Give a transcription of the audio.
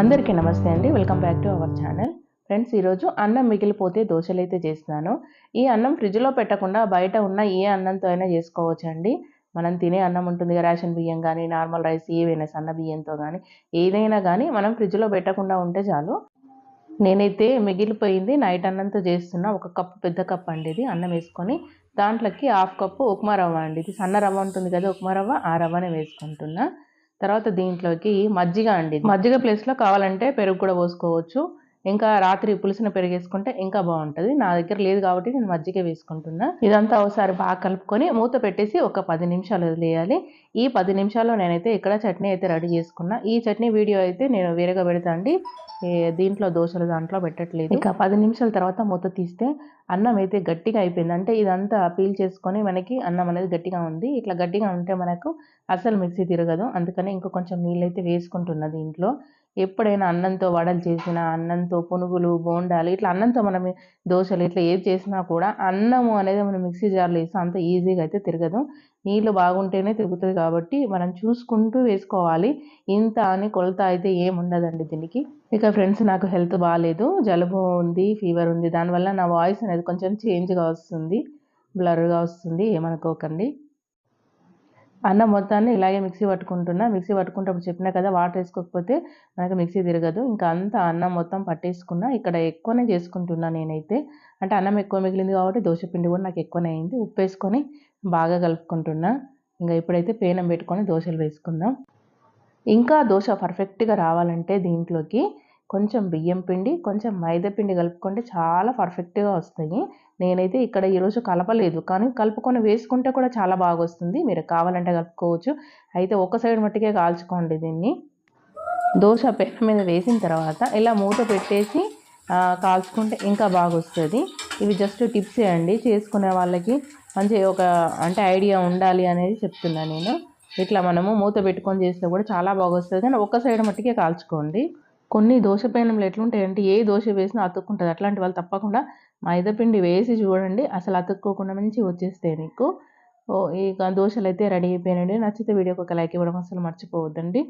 అందరికీ నమస్తే అండి. Welcome back to our channel. Friends ఈరోజు అన్నం మిగిలిపోతే దోశలు అయితే చేస్తున్నాను. ఈ అన్నం ఫ్రిడ్జ్లో పెట్టకుండా బయట ఉన్న ఏ అన్నంతో అయినా చేసుకోవచ్చండి. మనం తినే అన్నం ఉంటుంది రేషన్ బియ్యం కానీ నార్మల్ రైస్ ఏవైనా సన్న బియ్యంతో కానీ ఏదైనా కానీ మనం ఫ్రిడ్జ్లో పెట్టకుండా ఉంటే చాలు. నేనైతే మిగిలిపోయింది నైట్ అన్నంతో చేస్తున్న ఒక కప్పు పెద్ద కప్ అండి ఇది. అన్నం వేసుకొని దాంట్లోకి హాఫ్ కప్పు ఉప్మా రవ్వ అండి. ఇది సన్న రవ్వ ఉంటుంది కదా ఉప్మా రవ్వ ఆ రవ్వనే వేసుకుంటున్నా. తర్వాత దీంట్లోకి మజ్జిగ అండి మజ్జిగ ప్లేస్లో కావాలంటే పెరుగు కూడా పోసుకోవచ్చు. ఇంకా రాత్రి పులుసును పెరిగేసుకుంటే ఇంకా బాగుంటుంది. నా దగ్గర లేదు కాబట్టి నేను మజ్జిగ వేసుకుంటున్నా. ఇదంతా ఒకసారి బాగా కలుపుకొని మూత పెట్టేసి ఒక పది నిమిషాలు వదిలేయాలి. ఈ పది నిమిషాల్లో నేనైతే ఇక్కడ చట్నీ అయితే రెడీ చేసుకున్నా. ఈ చట్నీ వీడియో అయితే నేను వేరేగా పెడతా అండి. దీంట్లో దోశలు దాంట్లో పెట్టట్లేదు. ఇక పది నిమిషాల తర్వాత మూత తీస్తే అన్నం అయితే గట్టిగా అయిపోయింది. అంటే ఇదంతా పీల్ చేసుకొని మనకి అన్నం అనేది గట్టిగా ఉంది. ఇట్లా గట్టిగా ఉంటే మనకు అసలు మిక్సీ తిరగదు. అందుకని ఇంకో కొంచెం నీళ్ళైతే వేసుకుంటున్నా దీంట్లో. ఎప్పుడైనా అన్నంతో వడలు చేసినా అన్నంతో పునుగులు బోండాలు ఇట్లా అన్నంతో మనం దోశలు ఇట్లా ఏది చేసినా కూడా అన్నము అనేది మనం మిక్సీ జార్లో వేస్తే అంత ఈజీగా అయితే తిరగదు. నీళ్ళు బాగుంటేనే తిరుగుతుంది కాబట్టి మనం చూసుకుంటూ వేసుకోవాలి. ఇంత అని కొలత అయితే ఏముండదండి దీనికి. ఇక ఫ్రెండ్స్ నాకు హెల్త్ బాగాలేదు జలుబు ఉంది ఫీవర్ ఉంది. దానివల్ల నా వాయిస్ అనేది కొంచెం చేంజ్గా వస్తుంది బ్లర్గా వస్తుంది ఏమనుకోకండి. అన్నం మొత్తాన్ని ఇలాగే మిక్సీ పట్టుకుంటున్నా. మిక్సీ పట్టుకుంటప్పుడు చెప్పినా కదా వాటర్ వేసుకోకపోతే మనకు మిక్సీ తిరగదు. ఇంకా అంతా అన్నం మొత్తం పట్టేసుకున్నా. ఇక్కడ ఎక్కువనే చేసుకుంటున్నా నేనైతే. అంటే అన్నం ఎక్కువ మిగిలింది కాబట్టి దోశ పిండి కూడా నాకు ఎక్కువనే అయింది. ఉప్పు వేసుకొని బాగా కలుపుకుంటున్నా. ఇంకా ఇప్పుడైతే పేనం పెట్టుకొని దోశలు వేసుకుందాం. ఇంకా దోశ పర్ఫెక్ట్గా రావాలంటే దీంట్లోకి కొంచెం బియ్యం పిండి కొంచెం మైదా పిండి కలుపుకుంటే చాలా పర్ఫెక్ట్గా వస్తాయి. నేనైతే ఇక్కడ ఈరోజు కలపలేదు. కానీ కలుపుకొని వేసుకుంటే కూడా చాలా బాగా వస్తుంది. మీరు కావాలంటే కలుపుకోవచ్చు. అయితే ఒక సైడ్ మట్టికే కాల్చుకోండి దీన్ని. దోశ పెనం మీద వేసిన తర్వాత ఇలా మూత పెట్టేసి కాల్చుకుంటే ఇంకా బాగా వస్తుంది. ఇవి జస్ట్ టిప్స్ అండి. చేసుకునే వాళ్ళకి మంచి ఒక అంటే ఐడియా ఉండాలి అనేది చెప్తున్నాను నేను. ఇట్లా మనము మూత పెట్టుకొని చేస్తే కూడా చాలా బాగా వస్తుంది. కానీ ఒక్క సైడ్ మట్టికే కాల్చుకోండి. కొన్ని దోశ పెనంలు ఎట్లుంటాయంటే ఏ దోశ వేసినా అతుక్కుంటుంది. అట్లాంటి వాళ్ళు తప్పకుండా మైదాపిండి వేసి చూడండి. అసలు అతుక్కోకుండా మంచిగా వచ్చేస్తాయి నీకు. ఓ ఇక దోశలు అయితే రెడీ అయిపోయినండి నచ్చితే వీడియోకి ఒక లైక్ ఇవ్వడం అసలు మర్చిపోవద్దండి.